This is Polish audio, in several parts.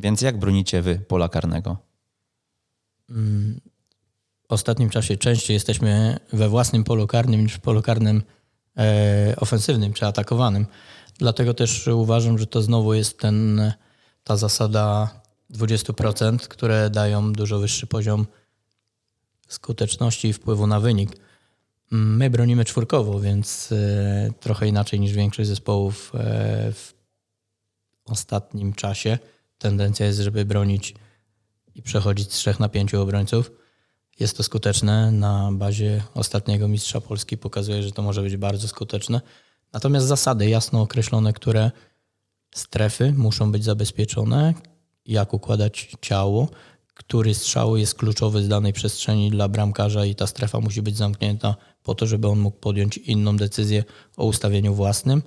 Więc jak bronicie wy pola karnego? W ostatnim czasie częściej jesteśmy we własnym polu karnym niż w polu karnym e, ofensywnym czy atakowanym. Dlatego też uważam, że to znowu jest ten, ta zasada 20%, które dają dużo wyższy poziom skuteczności i wpływu na wynik. My bronimy czwórkowo, więc e, trochę inaczej niż większość zespołów e, w ostatnim czasie. Tendencja jest, żeby bronić i przechodzić z trzech na pięciu obrońców. Jest to skuteczne. Na bazie ostatniego mistrza Polski pokazuje, że to może być bardzo skuteczne. Natomiast zasady jasno określone, które strefy muszą być zabezpieczone, jak układać ciało, który strzał jest kluczowy z danej przestrzeni dla bramkarza i ta strefa musi być zamknięta po to, żeby on mógł podjąć inną decyzję o ustawieniu własnym.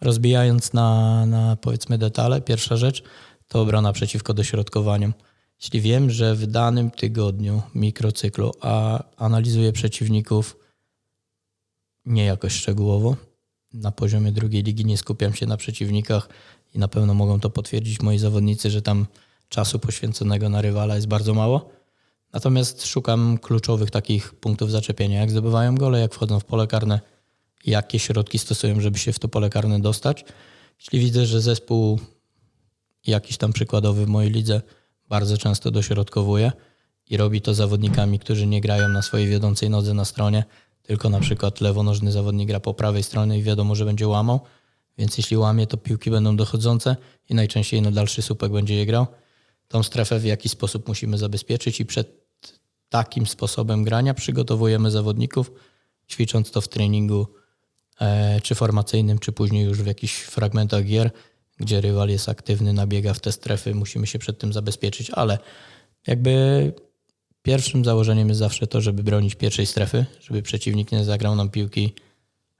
Rozbijając na, na powiedzmy detale, pierwsza rzecz to obrona przeciwko dośrodkowaniom. Jeśli wiem, że w danym tygodniu mikrocyklu a analizuję przeciwników nie jakoś szczegółowo, na poziomie drugiej ligi nie skupiam się na przeciwnikach i na pewno mogą to potwierdzić moi zawodnicy, że tam czasu poświęconego na rywala jest bardzo mało. Natomiast szukam kluczowych takich punktów zaczepienia, jak zdobywają gole, jak wchodzą w pole karne, jakie środki stosują, żeby się w to pole karne dostać. Jeśli widzę, że zespół jakiś tam przykładowy w mojej lidze bardzo często dośrodkowuje i robi to zawodnikami, którzy nie grają na swojej wiodącej nodze na stronie, tylko na przykład lewonożny zawodnik gra po prawej stronie i wiadomo, że będzie łamał, więc jeśli łamie, to piłki będą dochodzące i najczęściej na dalszy słupek będzie je grał. Tą strefę w jakiś sposób musimy zabezpieczyć i przed takim sposobem grania przygotowujemy zawodników, ćwicząc to w treningu czy formacyjnym, czy później już w jakichś fragmentach gier, gdzie rywal jest aktywny, nabiega w te strefy, musimy się przed tym zabezpieczyć, ale jakby pierwszym założeniem jest zawsze to, żeby bronić pierwszej strefy, żeby przeciwnik nie zagrał nam piłki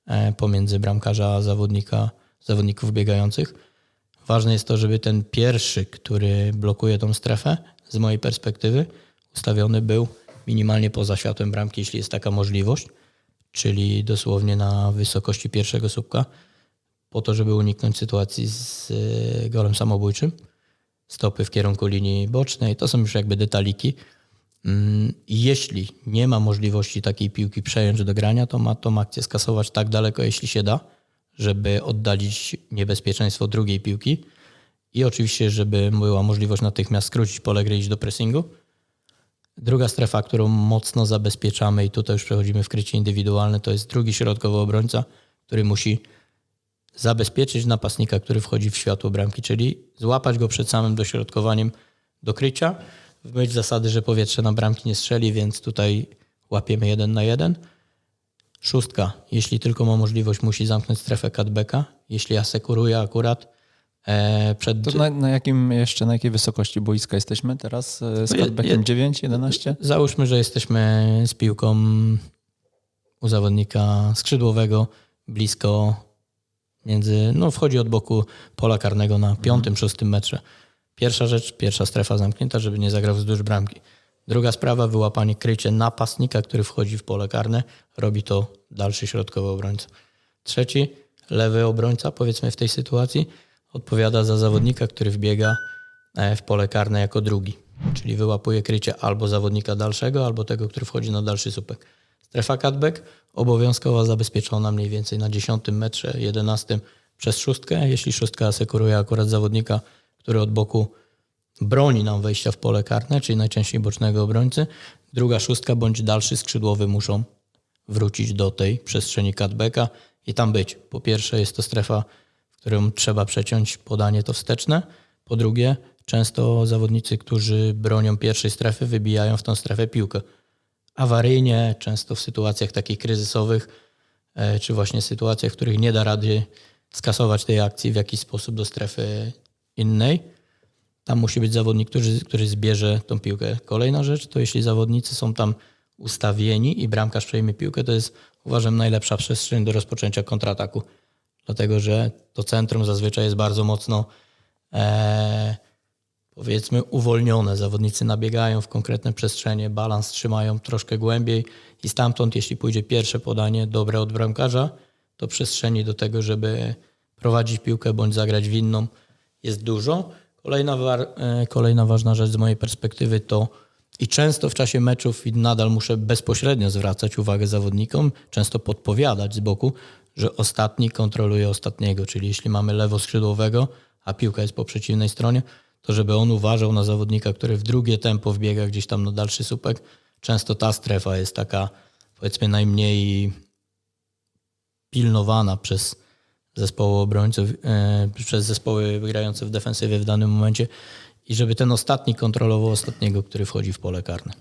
e, pomiędzy bramkarza a zawodnika, zawodników biegających. Ważne jest to, żeby ten pierwszy, który blokuje tą strefę, z mojej perspektywy, ustawiony był minimalnie poza światłem bramki, jeśli jest taka możliwość, czyli dosłownie na wysokości pierwszego słupka, po to, żeby uniknąć sytuacji z y, golem samobójczym. Stopy w kierunku linii bocznej, to są już jakby detaliki. Mm, Jeśli nie ma możliwości takiej piłki przejąć do grania, to ma tą akcję skasować tak daleko, jeśli się da, żeby oddalić niebezpieczeństwo drugiej piłki i oczywiście, żeby była możliwość natychmiast skrócić pole gry iść do pressingu. Druga strefa, którą mocno zabezpieczamy i tutaj już przechodzimy w krycie indywidualne, to jest drugi środkowy obrońca, który musi zabezpieczyć napastnika, który wchodzi w światło bramki, czyli złapać go przed samym dośrodkowaniem do krycia, w myśl zasady, że powietrze na bramki nie strzeli, więc tutaj łapiemy jeden na jeden. Szóstka, jeśli tylko ma możliwość, musi zamknąć strefę cutbacka. Jeśli asekuruje akurat przed... To na, na jakim jeszcze, na jakiej wysokości boiska jesteśmy teraz e, z je- 9, 11? Załóżmy, że jesteśmy z piłką u zawodnika skrzydłowego blisko między, no wchodzi od boku pola karnego na piątym, szóstym metrze. Pierwsza rzecz, pierwsza strefa zamknięta, żeby nie zagrał wzdłuż bramki. Druga sprawa, wyłapanie krycie napastnika, który wchodzi w pole karne. Robi to dalszy środkowy obrońca. Trzeci, lewy obrońca, powiedzmy w tej sytuacji, odpowiada za zawodnika, który wbiega e, w pole karne jako drugi. Czyli wyłapuje krycie albo zawodnika dalszego, albo tego, który wchodzi na dalszy słupek. Strefa cutback obowiązkowo zabezpieczona mniej więcej na 10 metrze, 11 przez szóstkę. Jeśli szóstka asekuruje akurat zawodnika, który od boku broni nam wejścia w pole karne, czyli najczęściej bocznego obrońcy, druga szóstka bądź dalszy skrzydłowy muszą wrócić do tej przestrzeni cutbacka i tam być. Po pierwsze jest to strefa, w którą trzeba przeciąć podanie to wsteczne. Po drugie, często zawodnicy, którzy bronią pierwszej strefy, wybijają w tą strefę piłkę. Awaryjnie, często w sytuacjach takich kryzysowych, e, czy właśnie sytuacjach, w których nie da rady skasować tej akcji w jakiś sposób do strefy innej. Tam musi być zawodnik, który, który zbierze tą piłkę. Kolejna rzecz to jeśli zawodnicy są tam ustawieni i bramkarz przejmie piłkę, to jest uważam najlepsza przestrzeń do rozpoczęcia kontrataku. Dlatego, że to centrum zazwyczaj jest bardzo mocno e, powiedzmy uwolnione. Zawodnicy nabiegają w konkretne przestrzenie, balans trzymają troszkę głębiej i stamtąd, jeśli pójdzie pierwsze podanie dobre od bramkarza, to przestrzeni do tego, żeby prowadzić piłkę bądź zagrać w inną jest dużo. Kolejna, e, kolejna ważna rzecz z mojej perspektywy to i często w czasie meczów nadal muszę bezpośrednio zwracać uwagę zawodnikom, często podpowiadać z boku, że ostatni kontroluje ostatniego, czyli jeśli mamy lewo skrzydłowego, a piłka jest po przeciwnej stronie, to żeby on uważał na zawodnika, który w drugie tempo wbiega gdzieś tam na dalszy słupek. Często ta strefa jest taka powiedzmy najmniej pilnowana przez zespoły obrońców, e, przez zespoły grające w defensywie w danym momencie i żeby ten ostatni kontrolował ostatniego, który wchodzi w pole karne.